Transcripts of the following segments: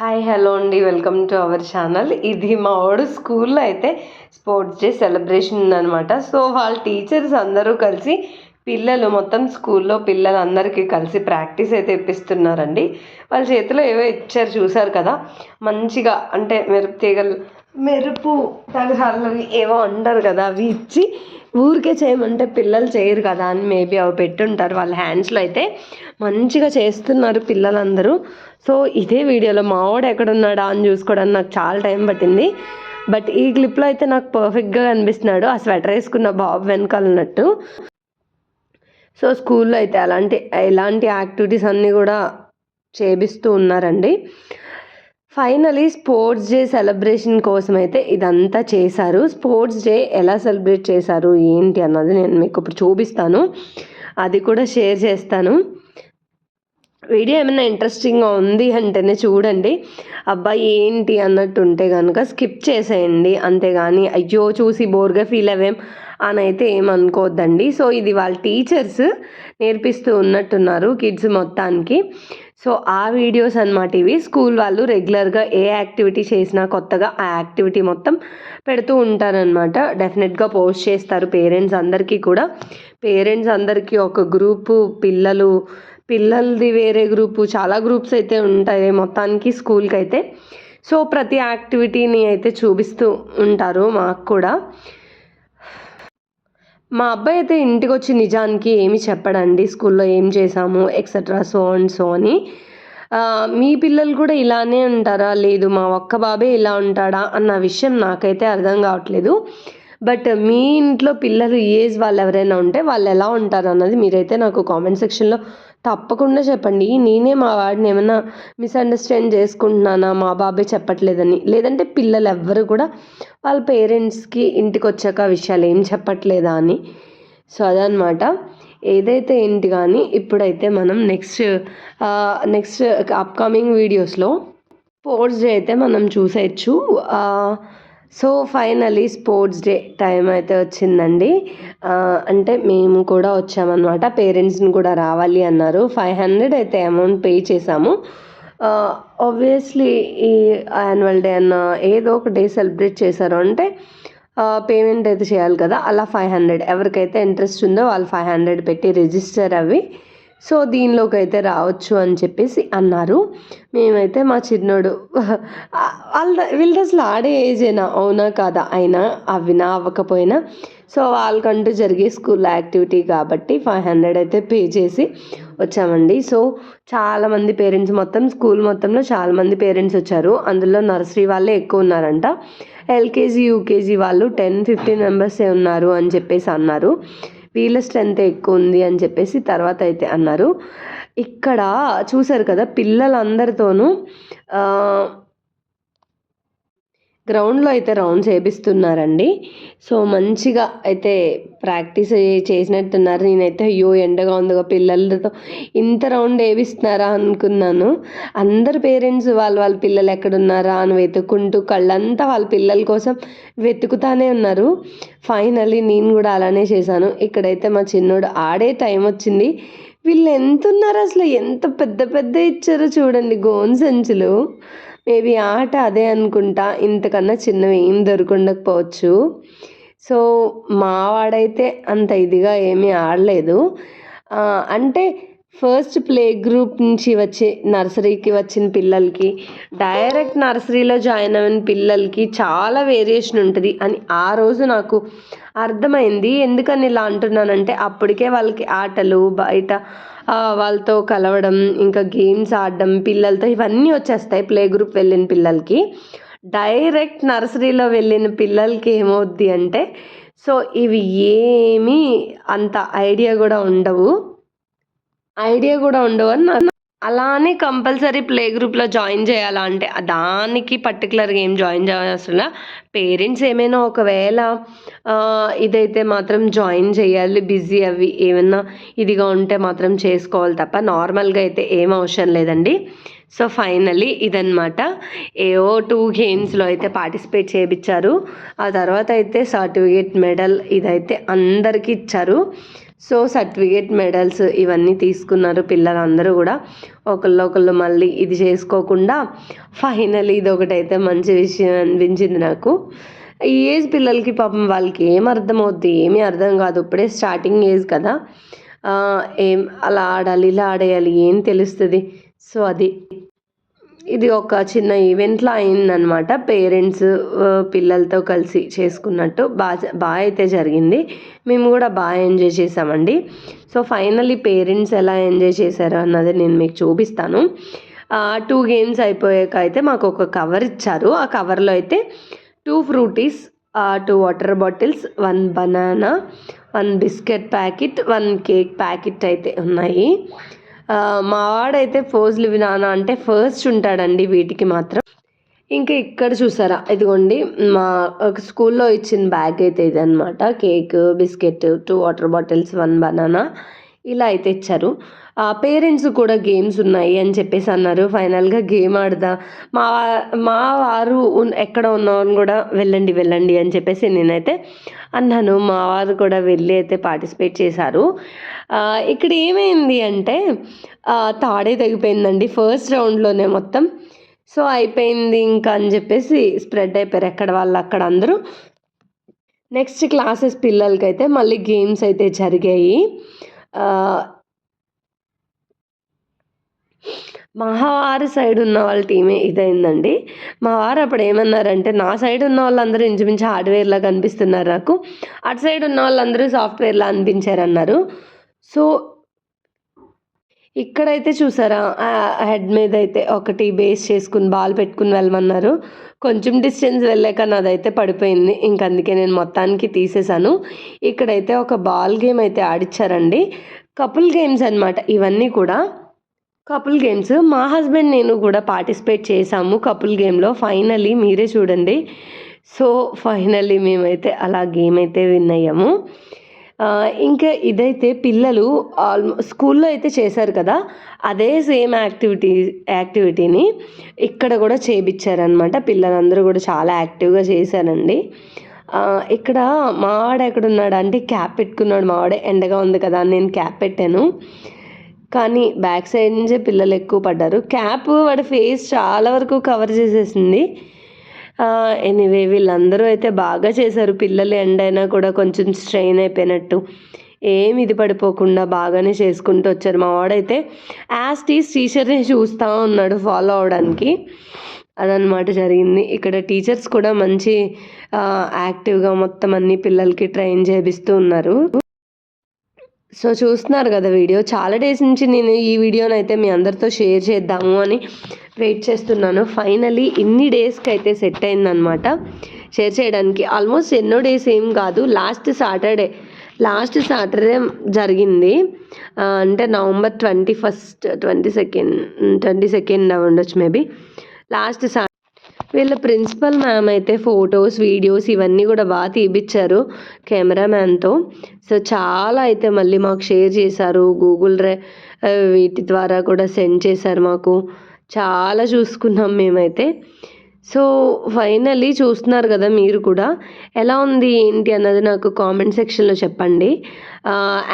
Hi hello అండి. Welcome to our channel. ఇది మా వాడు స్కూల్లో అయితే స్పోర్ట్స్ డే సెలబ్రేషన్ ఉందనమాట సో వాళ్ళ టీచర్స్ అందరూ కలిసి పిల్లలు మొత్తం స్కూల్లో పిల్లలందరికీ కలిసి ప్రాక్టీస్ అయితే ఇప్పిస్తున్నారండి. వాళ్ళ చేతిలో ఏవో ఇచ్చారు చూసారు కదా? మంచిగా అంటే మెరుపు తీగలు మెరుపు తగరాలు ఏవో అంటారు కదా? అవి ఇచ్చి ఊరికే చేయమంటే పిల్లలు చేయరు కదా అని మేబీ అవి పెట్టుంటారు. వాళ్ళ హ్యాండ్స్లో అయితే మంచిగా చేస్తున్నారు పిల్లలందరూ. సో ఇదే వీడియోలో మావాడు ఎక్కడున్నాడా అని చూసుకోవడానికి నాకు చాలా టైం పట్టింది. బట్ ఈ క్లిప్లో అయితే నాకు పర్ఫెక్ట్గా కనిపిస్తున్నాడు. ఆ స్వెటర్ వేసుకున్న బాబు వెనకాలన్నట్టు సో స్కూల్లో అయితే అలాంటి ఎలాంటి యాక్టివిటీస్ అన్నీ కూడా చేపిస్తూ ఉన్నారండి. ఫైనలీ స్పోర్ట్స్ డే సెలబ్రేషన్ కోసం అయితే ఇదంతా చేశారు. స్పోర్ట్స్ డే ఎలా సెలబ్రేట్ చేశారు ఏంటి అన్నది నేను మీకు ఇప్పుడు చూపిస్తాను. అది కూడా షేర్ చేస్తాను. వీడియో ఏమైనా ఇంట్రెస్టింగ్గా ఉంది అంటేనే చూడండి. అబ్బాయి ఏంటి అన్నట్టు ఉంటే కనుక స్కిప్ చేసేయండి. అంతేగాని అయ్యో చూసి బోర్గా ఫీల్ అవ్వేం అని అయితే ఏమనుకోవద్దండి సో ఇది వాళ్ళ టీచర్స్ నేర్పిస్తూ ఉన్నట్టున్నారు కిడ్స్ మొత్తానికి. సో ఆ వీడియోస్ అనమాట ఇవి. స్కూల్ వాళ్ళు రెగ్యులర్గా ఏ యాక్టివిటీ చేసినా కొత్తగా ఆ యాక్టివిటీ మొత్తం పెడుతూ ఉంటారనమాట డెఫినెట్గా పోస్ట్ చేస్తారు పేరెంట్స్ అందరికీ కూడా. పేరెంట్స్ అందరికీ ఒక గ్రూపు పిల్లలు పిల్లలది వేరే గ్రూపు చాలా గ్రూప్స్ అయితే ఉంటాయి మొత్తానికి స్కూల్కి అయితే సో ప్రతి యాక్టివిటీని అయితే చూపిస్తూ ఉంటారు మాకు కూడా. మా అబ్బాయి అయితే ఇంటికి వచ్చి నిజానికి ఏమి చెప్పడండి స్కూల్లో ఏం చేసాము ఎక్సెట్రా సో అండ్ సో అని మీ పిల్లలు కూడా ఇలానే ఉంటారా? లేదు మా ఒక్క బాబే ఇలా ఉంటాడా? అన్న విషయం నాకైతే అర్థం కావట్లేదు. బట్ మీ ఇంట్లో పిల్లలు ఏజ్ వాళ్ళు ఎవరైనా ఉంటే వాళ్ళు ఎలా ఉంటారు అన్నది మీరైతే నాకు కామెంట్ సెక్షన్లో తప్పకుండా చెప్పండి. నేనే మా వాడిని ఏమైనా మిస్అండర్స్టాండ్ చేసుకుంటున్నానా? మా బాబే చెప్పట్లేదని. లేదంటే పిల్లలు ఎవ్వరు కూడా వాళ్ళ పేరెంట్స్కి ఇంటికి వచ్చాక విషయాలు ఏం చెప్పట్లేదా అని. సో అదనమాట ఏదైతే ఏంటి కానీ ఇప్పుడైతే మనం నెక్స్ట్ నెక్స్ట్ అప్కమింగ్ వీడియోస్లో స్పోర్ట్స్ డే అయితే మనం చూసేయచ్చు. So finally sports day time అయితే వచ్చిందండి. అంటే మేము కూడా వచ్చామన్నమాట. పేరెంట్స్ని కూడా రావాలి అన్నారు. ఫైవ్ హండ్రెడ్ అయితే అమౌంట్ పే చేసాము ఆబ్వియస్లీ ఈ యాన్యువల్ డే అన్న ఏదో ఒక డే సెలబ్రేట్ చేశారు. అంటే పేమెంట్ అయితే చేయాలి కదా. అలా ఫైవ్ హండ్రెడ్ ఎవరికైతే ఇంట్రెస్ట్ ఉందో వాళ్ళు ఫైవ్ హండ్రెడ్ పెట్టి రిజిస్టర్ అవి సో దీనిలోకి అయితే రావచ్చు అని చెప్పేసి అన్నారు. మేమైతే మా చిన్నోడు వాళ్ళ వీళ్ళు అసలు ఆడే ఏజేనా అవునా కాదా? అయినా అవినా అవ్వకపోయినా. సో వాళ్ళకంటూ జరిగే స్కూల్ యాక్టివిటీ కాబట్టి ఫైవ్ హండ్రెడ్ అయితే పే చేసి వచ్చామండి. సో చాలామంది పేరెంట్స్ మొత్తం స్కూల్ మొత్తంలో చాలామంది పేరెంట్స్ వచ్చారు. అందులో నర్సరీ వాళ్ళే ఎక్కువ ఉన్నారంట. ఎల్కేజీ యూకేజీ వాళ్ళు టెన్ ఫిఫ్టీన్ మెంబర్సే ఉన్నారు అని చెప్పేసి అన్నారు. వీళ్ళ స్ట్రెంత్ ఎక్కువ ఉంది అని చెప్పేసి తర్వాత అయితే అన్నారు. ఇక్కడ చూసారు కదా పిల్లలందరితోనూ గ్రౌండ్లో అయితే రౌండ్స్ వేపిస్తున్నారండి. సో మంచిగా అయితే ప్రాక్టీస్ చేసినట్టున్నారు. నేనైతే అయ్యో ఎండగా ఉందిగా పిల్లలతో ఇంత రౌండ్ వేపిస్తున్నారా అనుకున్నాను. అందరు పేరెంట్స్ వాళ్ళ వాళ్ళ పిల్లలు ఎక్కడున్నారా అని వెతుక్కుంటూ కళ్ళంతా వాళ్ళ పిల్లల కోసం వెతుకుతానే ఉన్నారు. ఫైనలీ నేను కూడా అలానే చేశాను. ఇక్కడైతే మా చిన్నోడు ఆడే టైం వచ్చింది. వీళ్ళు ఎంత ఉన్నారు అసలు? ఎంత పెద్ద పెద్ద ఇచ్చారో చూడండి. గోన్ సంచులు మేబీ ఆట అదే అనుకుంటా. ఇంతకన్నా చిన్నవి ఏం దొరకుండకపోవచ్చు సో మావాడైతే అంత ఇదిగా ఏమీ ఆడలేదు. అంటే ఫస్ట్ ప్లే గ్రూప్ నుంచి వచ్చే నర్సరీకి వచ్చిన పిల్లలకి డైరెక్ట్ నర్సరీలో జాయిన్ అయిన పిల్లలకి చాలా వేరియేషన్ ఉంటుంది. అని ఆ రోజు నాకు అర్థమైంది. ఎందుకని ఇలా అంటున్నానంటే అప్పటికే వాళ్ళకి ఆటలు బయట వాళ్ళతో కలవడం ఇంకా గేమ్స్ ఆడడం పిల్లలతో ఇవన్నీ వచ్చేస్తాయి ప్లే గ్రూప్ వెళ్ళిన పిల్లలకి. డైరెక్ట్ నర్సరీలో వెళ్ళిన పిల్లలకి ఏమవుద్ది అంటే సో ఇవి ఏమీ అంత ఐడియా కూడా ఉండవు. ఐడియా కూడా ఉండవు అని నాకు అలానే కంపల్సరీ ప్లే గ్రూప్లో జాయిన్ చేయాలా అంటే దానికి పర్టికులర్గా ఏం జాయిన్ చేయాల్సిన పేరెంట్స్ ఏమైనా ఒకవేళ ఇదైతే మాత్రం జాయిన్ చేయాలి బిజీ అవి ఏమైనా ఇదిగా ఉంటే మాత్రం చేసుకోవాలి తప్ప నార్మల్గా అయితే ఏం అవసరం లేదండి. సో ఫైనలీ ఇదనమాట ఏవో టూ గేమ్స్లో అయితే పార్టిసిపేట్ చేయించారు ఆ తర్వాత అయితే సర్టిఫికేట్ మెడల్ ఇదైతే అందరికీ ఇచ్చారు. సో సర్టిఫికేట్ మెడల్స్ ఇవన్నీ తీసుకున్నారు పిల్లలందరూ కూడా. ఒకళ్ళు ఒకళ్ళు మళ్ళీ ఇది చేసుకోకుండా ఫైనల్ ఇది ఒకటైతే మంచి విషయం అనిపించింది నాకు. ఈ ఏజ్ పిల్లలకి పాపం వాళ్ళకి ఏం అర్థమవుద్ది ఏమీ అర్థం కాదు. ఇప్పుడే స్టార్టింగ్ ఏజ్ కదా. ఏం అలా ఆడాలి ఇలా ఆడేయాలి ఏం తెలుస్తుంది? సో అది. ఇది ఒక చిన్న ఈవెంట్లా అయిందనమాట పేరెంట్స్ పిల్లలతో కలిసి చేసుకున్నట్టు బాగా బాగా అయితే జరిగింది. మేము కూడా బాగా ఎంజాయ్ చేసామండి. సో ఫైనలీ పేరెంట్స్ ఎలా ఎంజాయ్ చేశారు అన్నది నేను మీకు చూపిస్తాను. టూ గేమ్స్ అయిపోయాక అయితే మాకు ఒక కవర్ ఇచ్చారు. ఆ కవర్లో అయితే two Frootis two water bottles one banana one biscuit packet one cake packet అయితే ఉన్నాయి. మా వాడైతే ఫోజులు వినానా అంటే ఫస్ట్ ఉంటాడండి వీటికి మాత్రం. ఇంకా ఇక్కడ చూసారా? ఇదిగోండి మా ఒక స్కూల్లో ఇచ్చిన బ్యాగ్ అయితే ఇది cake biscuit two water bottles one banana ఇలా అయితే ఇచ్చారు. పేరెంట్స్ కూడా గేమ్స్ ఉన్నాయి అని చెప్పేసి అన్నారు. ఫైనల్గా గేమ్ ఆడదా. మా మా వారు ఎక్కడ ఉన్నవారు కూడా వెళ్ళండి వెళ్ళండి అని చెప్పేసి నేనైతే అన్నాను. మా వారు కూడా వెళ్ళి అయితే పార్టిసిపేట్ చేశారు. ఇక్కడ ఏమైంది అంటే తాడే తెగిపోయిందండి. ఫస్ట్ రౌండ్లోనే మొత్తం. సో అయిపోయింది ఇంకా అని చెప్పేసి స్ప్రెడ్ అయిపోయారు ఎక్కడ వాళ్ళు అక్కడ అందరూ. నెక్స్ట్ క్లాసెస్ పిల్లలకైతే మళ్ళీ గేమ్స్ అయితే జరిగాయి ఆ, మా వారి సైడ్ ఉన్న వాళ్ళ టీమే ఇదైందండి. మా వారు అప్పుడు ఏమన్నారంటే నా సైడ్ ఉన్న వాళ్ళందరూ ఇంచుమించు హార్డ్వేర్లా కనిపిస్తున్నారు నాకు. అటు సైడ్ ఉన్న వాళ్ళందరూ సాఫ్ట్వేర్లా అనిపించారన్నారు. సో ఇక్కడైతే చూసారా హెడ్ మీద అయితే ఒకటి బేస్ చేసుకుని బాల్ పెట్టుకుని వెళ్ళమన్నారు. కొంచెం డిస్టెన్స్ వెళ్ళాక నాదైతే పడిపోయింది. ఇంక అందుకే నేను మొత్తానికి తీసేశాను. ఇక్కడైతే ఒక బాల్ గేమ్ అయితే ఆడిచ్చారండి. కపుల్ గేమ్స్ అనమాట ఇవన్నీ కూడా. Couple games. మా హస్బెండ్ నేను కూడా పార్టిసిపేట్ చేశాము కపుల్ గేమ్లో. ఫైనలీ మీరే చూడండి. సో ఫైనల్లీ మేమైతే అలా గేమ్ అయితే విన్ అయ్యాము. ఇంకా ఇదైతే పిల్లలు ఆల్మో స్కూల్లో అయితే చేశారు కదా అదే సేమ్ యాక్టివిటీ యాక్టివిటీని ఇక్కడ కూడా చేయించారనమాట పిల్లలందరూ కూడా చాలా యాక్టివ్గా చేశారండి. ఇక్కడ మావాడు ఎక్కడున్నాడు అంటే క్యాప్ పెట్టుకున్నాడు. మావాడే ఎండగా ఉంది కదా అని నేను క్యాప్ పెట్టాను. కానీ బ్యాక్ సైడ్ నుంచే పిల్లలు ఎక్కువ పడ్డారు. క్యాప్ వాడి ఫేస్ చాలా వరకు కవర్ చేసేసింది. ఎనీవే వీళ్ళందరూ అయితే బాగా చేశారు. పిల్లలు ఎండైనా కూడా కొంచెం స్ట్రెయిన్ అయిపోయినట్టు. ఏం ఇది పడిపోకుండా బాగానే చేసుకుంటూ వచ్చారు. మా వాడైతే యాజ్ టీస్ టీచర్ని చూస్తూ ఉన్నాడు ఫాలో అవడానికి. అదనమాట జరిగింది. ఇక్కడ టీచర్స్ కూడా మంచి యాక్టివ్గా మొత్తం అన్ని పిల్లలకి ట్రైన్ చేపిస్తూ ఉన్నారు. సో చూస్తున్నారు కదా వీడియో. చాలా డేస్ నుంచి నేను ఈ వీడియోని అయితే మీ అందరితో షేర్ చేద్దాము అని వెయిట్ చేస్తున్నాను. ఫైనలీ ఇన్ని డేస్కి అయితే సెట్ అయిందనమాట షేర్ చేయడానికి ఆల్మోస్ట్ ఎన్నో డేస్ ఏం కాదు. లాస్ట్ సాటర్డే లాస్ట్ సాటర్డే జరిగింది. అంటే November twenty first twenty second twenty second ఉండొచ్చు మేబీ లాస్ట్ సా వీళ్ళ ప్రిన్సిపల్ మ్యామ్ అయితే ఫొటోస్ వీడియోస్ ఇవన్నీ కూడా బాగా తీపిచ్చారు కెమెరామ్యాన్తో. సో చాలా అయితే మళ్ళీ మాకు షేర్ చేశారు. గూగుల్ డ్రై వీటి ద్వారా కూడా సెండ్ చేశారు మాకు. చాలా చూసుకున్నాం మేమైతే. సో ఫైనల్లీ చూస్తున్నారు కదా మీరు కూడా. ఎలా ఉంది ఏంటి అన్నది నాకు కామెంట్ సెక్షన్లో చెప్పండి.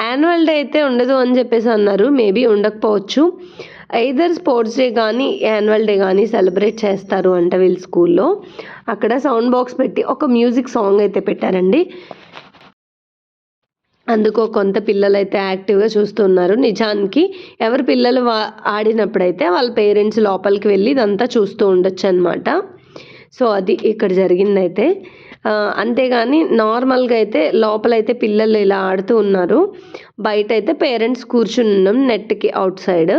యాన్యువల్ డే అయితే ఉండదు అని చెప్పేసి అన్నారు. మేబీ ఉండకపోవచ్చు. ఐదర్ స్పోర్ట్స్ డే కానీ యాన్యువల్ డే కానీ సెలబ్రేట్ చేస్తారు అంట వీళ్ళు స్కూల్లో. అక్కడ సౌండ్ బాక్స్ పెట్టి ఒక మ్యూజిక్ సాంగ్ అయితే పెట్టారండి. అందుకో కొంత పిల్లలు అయితే యాక్టివ్గా చూస్తున్నారు నిజానికి. ఎవరి పిల్లలు వా ఆడినప్పుడైతే వాళ్ళ పేరెంట్స్ లోపలికి వెళ్ళి ఇదంతా చూస్తూ ఉండొచ్చు అనమాట సో అది ఇక్కడ జరిగిందైతే. అంతేగాని నార్మల్గా అయితే లోపలైతే పిల్లలు ఇలా ఆడుతూ ఉన్నారు. బయట అయితే పేరెంట్స్ కూర్చుని ఉన్నాం నెట్కి అవుట్ సైడ్.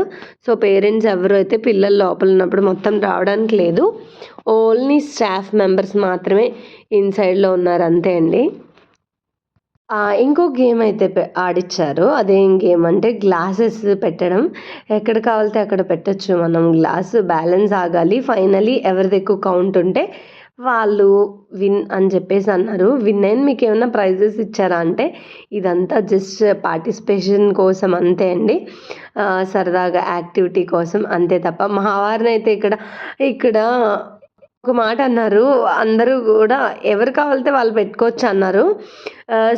సో పేరెంట్స్ ఎవరు అయితే పిల్లలు లోపల ఉన్నప్పుడు మొత్తం రావడానికి లేదు. ఓన్లీ స్టాఫ్ మెంబర్స్ మాత్రమే ఇన్సైడ్లో ఉన్నారు అంతే అండి. ఇంకో గేమ్ అయితే ఆడిచ్చారు. అదేం గేమ్ అంటే గ్లాసెస్ పెట్టడం. ఎక్కడ కావాలితే అక్కడ పెట్టచ్చు మనం. గ్లాస్ బ్యాలెన్స్ ఆగాలి. ఫైనలీ ఎవరిది ఎక్కువ కౌంట్ ఉంటే వాళ్ళు విన్ అని చెప్పేసి అన్నారు. విన్ అయిన మీకు ఏమైనా ప్రైజెస్ ఇచ్చారా అంటే ఇదంతా జస్ట్ పార్టిసిపేషన్ కోసం అంతే అండి. సరదాగా యాక్టివిటీ కోసం అంతే తప్ప మా వారిని అయితే ఇక్కడ ఇక్కడ ఒక మాట అన్నారు. అందరూ కూడా ఎవరు కావాలితే వాళ్ళు పెట్టుకోవచ్చు అన్నారు.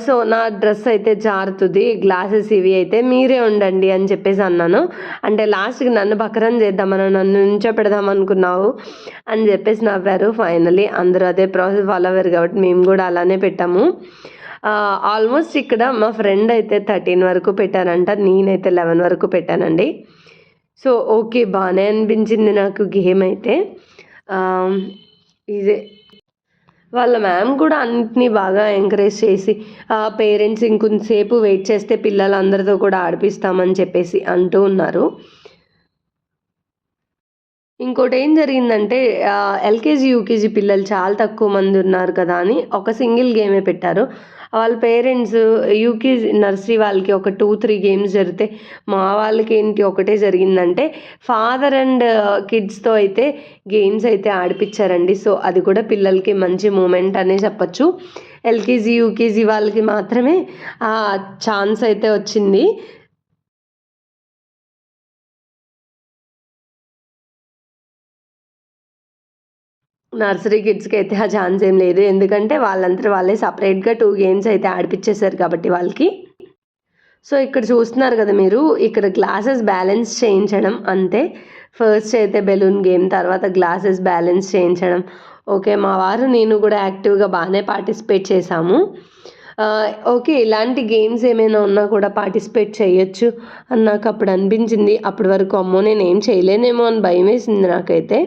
సో నా డ్రెస్ అయితే జారుతుంది గ్లాసెస్ ఇవి అయితే మీరే ఉండండి అని చెప్పేసి అన్నాను. అంటే లాస్ట్కి నన్ను బకరం చేద్దామని నన్ను నుంచో పెడదాం అనుకున్నావు అని చెప్పేసి నవ్వారు. ఫైనలీ అందరూ అదే ప్రాసెస్ ఫాలో అవ్వారు కాబట్టి మేము కూడా అలానే పెట్టాము. ఆల్మోస్ట్ ఇక్కడ మా ఫ్రెండ్ అయితే థర్టీన్ వరకు పెట్టానంట నేనైతే లెవెన్ వరకు పెట్టానండి. సో ఓకే బాగానే అనిపించింది నాకు గేమ్ అయితే. ఇదే. వాళ్ళ మ్యామ్ కూడా అన్నిటినీ బాగా ఎంకరేజ్ చేసి పేరెంట్స్ ఇంకొంతసేపు వెయిట్ చేస్తే పిల్లలందరితో కూడా ఆడిపిస్తామని చెప్పేసి అంటూ ఉన్నారు. ఇంకోటి ఏం జరిగిందంటే ఎల్కేజీ యూకేజీ పిల్లలు చాలా తక్కువ మంది ఉన్నారు కదా అని ఒక సింగిల్ గేమే పెట్టారు. వాళ్ళ పేరెంట్స్ యూకేజీ నర్సరీ వాళ్ళకి ఒక టూ త్రీ గేమ్స్ జరిగితే మా వాళ్ళకి ఏంటి ఒకటే జరిగిందంటే ఫాదర్ అండ్ కిడ్స్తో అయితే గేమ్స్ అయితే ఆడిపించారండి సో అది కూడా పిల్లలకి మంచి మూమెంట్ అనే చెప్పచ్చు. ఎల్కేజీ యూకేజీ వాళ్ళకి మాత్రమే ఆ ఛాన్స్ అయితే వచ్చింది. నర్సరీ కిడ్స్కి అయితే ఆ ఛాన్స్ ఏం లేదు. ఎందుకంటే వాళ్ళంతా వాళ్ళే సపరేట్గా టూ గేమ్స్ అయితే ఆడిపించేశారు కాబట్టి వాళ్ళకి. సో ఇక్కడ చూస్తున్నారు కదా మీరు ఇక్కడ గ్లాసెస్ బ్యాలెన్స్ చేయించడం అంతే. ఫస్ట్ అయితే బెలూన్ గేమ్ తర్వాత గ్లాసెస్ బ్యాలెన్స్ చేయించడం. ఓకే మా వారు నేను కూడా యాక్టివ్గా బాగానే పార్టిసిపేట్ చేశాము. ఓకే ఇలాంటి గేమ్స్ ఏమైనా ఉన్నా కూడా పార్టిసిపేట్ చేయొచ్చు అని నాకు అప్పుడు అనిపించింది. అప్పటి వరకు అమ్మో నేను ఏం చేయలేనేమో అని భయం వేసింది నాకైతే.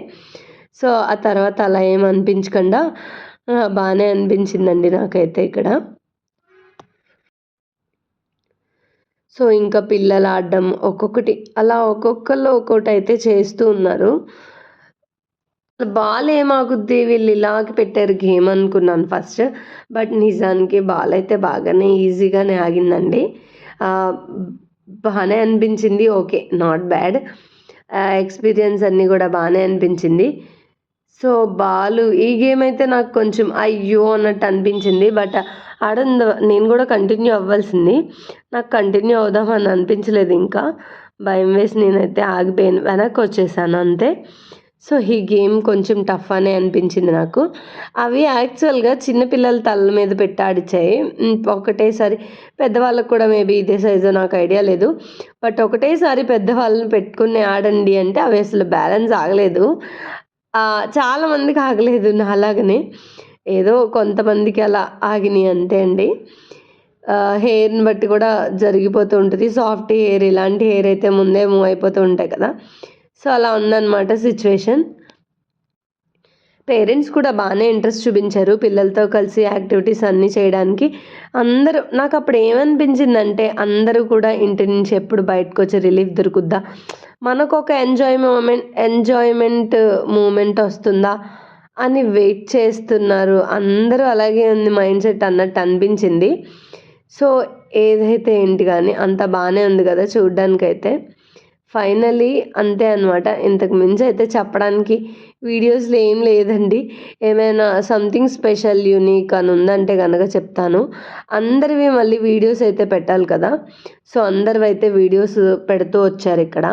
సో ఆ తర్వాత అలా ఏం అనిపించకుండా బాగానే అనిపించిందండి నాకైతే ఇక్కడ. సో ఇంకా పిల్లలు ఆడడం ఒక్కొక్కటి అలా ఒక్కొక్కళ్ళు ఒక్కొక్కటి అయితే చేస్తూ ఉన్నారు. బాల్ ఏమాగుద్ది వీళ్ళు ఇలాగ పెట్టారు గేమ్ అనుకున్నాను ఫస్ట్ బట్ నిజానికి బాల్ అయితే బాగానే ఈజీగానే ఆగిందండి. బాగానే అనిపించింది ఓకే నాట్ బ్యాడ్. ఎక్స్పీరియన్స్ అన్నీ కూడా బాగానే అనిపించింది. సో బాలు ఈ గేమ్ అయితే నాకు కొంచెం అయ్యో అన్నట్టు అనిపించింది. బట్ ఆడ నేను కూడా కంటిన్యూ అవ్వాల్సింది. నాకు కంటిన్యూ అవుదామని అనిపించలేదు ఇంకా. భయం వేసి నేనైతే ఆగిపోయాను. వెనక్కి వచ్చేసాను అంతే. సో ఈ గేమ్ కొంచెం టఫ్ అనే అనిపించింది నాకు. అవి యాక్చువల్గా చిన్నపిల్లల తల మీద పెట్టి ఆడిచ్చాయి. ఒకటేసారి పెద్దవాళ్ళకు కూడా మేబీ ఇదే సైజు నాకు ఐడియా లేదు. బట్ ఒకటేసారి పెద్దవాళ్ళని పెట్టుకుని ఆడండి అంటే అవి అసలు బ్యాలెన్స్ ఆగలేదు. చాలామందికి చాలా మందికి ఆగలేదు నాలాగనే. ఏదో కొంతమందికి అలా ఆగినాయి అంతే అండి. హెయిర్ని బట్టి కూడా జరిగిపోతూ ఉంటుంది. సాఫ్ట్ హెయిర్ ఇలాంటి హెయిర్ అయితే ముందే మూవ్ అయిపోతూ ఉంటాయి కదా. సో అలా ఉందన్నమాట సిచ్యువేషన్. పేరెంట్స్ కూడా బాగానే ఇంట్రెస్ట్ చూపించారు పిల్లలతో కలిసి యాక్టివిటీస్ అన్నీ చేయడానికి. అందరూ నాకు అప్పుడు ఏమనిపించిందంటే అందరూ కూడా ఇంటి నుంచి ఎప్పుడు బయటకు వచ్చి రిలీఫ్ దొరుకుద్దా? మనకు ఒక ఎంజాయ్ మూమెంట్ ఎంజాయ్మెంట్ మూమెంట్ వస్తుందా? అని వెయిట్ చేస్తున్నారు. అందరూ అలాగే ఉంది మైండ్ సెట్ అన్నట్టు అనిపించింది. సో ఏదైతే ఏంటి కానీ అంత బాగానే ఉంది కదా చూడ్డానికైతే. ఫైనలీ అంతే అనమాట ఇంతకు మించి అయితే చెప్పడానికి వీడియోస్లో ఏం లేదండి. ఏమైనా సంథింగ్ స్పెషల్ యూనిక్ అని ఉందంటే కనుక చెప్తాను. అందరివి మళ్ళీ వీడియోస్ అయితే పెట్టాలి కదా. సో అందరివి అయితే వీడియోస్ పెడుతూ వచ్చారు ఇక్కడ.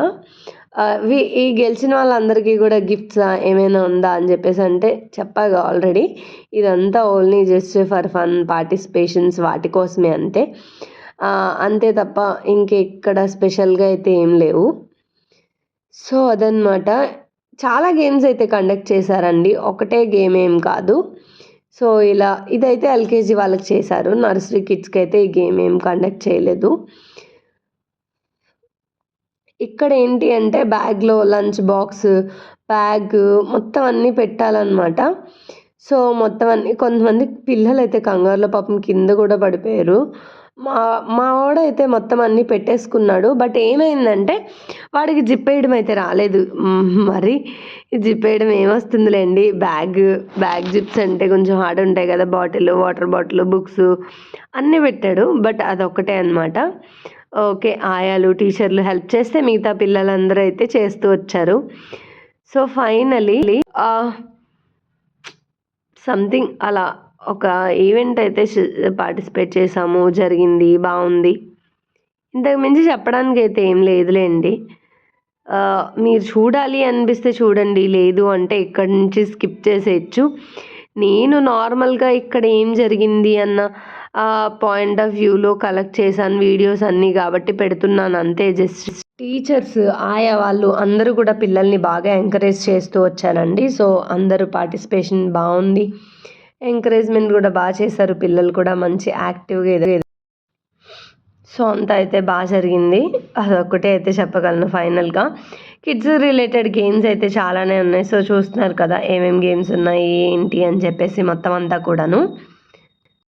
ఈ గెలిచిన వాళ్ళందరికీ కూడా గిఫ్ట్స్ ఏమైనా ఉందా అని చెప్పేసి అంటే చెప్పాగా ఆల్రెడీ. ఇదంతా only just for fun participations వాటి కోసమే అంతే. అంతే తప్ప ఇంకెక్కడ స్పెషల్గా అయితే ఏం లేవు. సో అదనమాట చాలా గేమ్స్ అయితే కండక్ట్ చేశారండి. ఒకటే గేమ్ ఏం కాదు. సో ఇలా ఇదైతే ఎల్కేజీ వాళ్ళకి చేశారు. నర్సరీ కిడ్స్కి అయితే ఈ గేమ్ ఏం కండక్ట్ చేయలేదు. ఇక్కడ ఏంటి అంటే బ్యాగ్లో లంచ్ బాక్స్ బ్యాగ్ మొత్తం అన్నీ పెట్టాలన్నమాట. సో మొత్తం అన్ని కొంతమంది పిల్లలు అయితే కంగారులో పాపం కింద కూడా పడిపోయారు. మా మా వాడైతే మొత్తం అన్నీ పెట్టేసుకున్నాడు. బట్ ఏమైందంటే వాడికి జిప్ వేయడం అయితే రాలేదు. మరి జిప్ వేయడం ఏమొస్తుందిలేండి? బ్యాగ్ బ్యాగ్ జిప్స్ అంటే కొంచెం హార్డ్ ఉంటాయి కదా బాటిల్ వాటర్ బాటిల్ బుక్స్ అన్నీ పెట్టాడు. బట్ అదొక్కటే అనమాట ఓకే ఆయాలు టీచర్లు హెల్ప్ చేస్తే మిగతా పిల్లలందరూ అయితే చేస్తూ వచ్చారు. సో ఫైనలీ సంథింగ్ అలా ఒక ఈవెంట్ అయితే పార్టిసిపేట్ చేసాము జరిగింది బాగుంది. ఇంతకు మించి చెప్పడానికి అయితే ఏం లేదులేండి మీరు చూడాలి అనిపిస్తే చూడండి లేదు అంటే ఇక్కడి నుంచి స్కిప్ చేసేయచ్చు. నేను నార్మల్గా ఇక్కడ ఏం జరిగింది అన్న పాయింట్ ఆఫ్ వ్యూలో కలెక్ట్ చేశాను వీడియోస్ అన్నీ కాబట్టి పెడుతున్నాను అంతే. జస్ట్ టీచర్స్ ఆయా వాళ్ళు అందరూ కూడా పిల్లల్ని బాగా ఎంకరేజ్ చేస్తూ వచ్చారండి. సో అందరూ పార్టిసిపేషన్ బాగుంది. ఎంకరేజ్మెంట్ కూడా బాగా చేశారు. పిల్లలు కూడా మంచి యాక్టివ్గా ఎదురు సో అంతా అయితే బాగా జరిగింది. అదొక్కటే అయితే చెప్పగలను ఫైనల్గా కిడ్స్ రిలేటెడ్ గేమ్స్ అయితే చాలానే ఉన్నాయి. సో చూస్తున్నారు కదా ఏమేమి గేమ్స్ ఉన్నాయి ఏంటి అని చెప్పేసి మొత్తం అంతా కూడాను.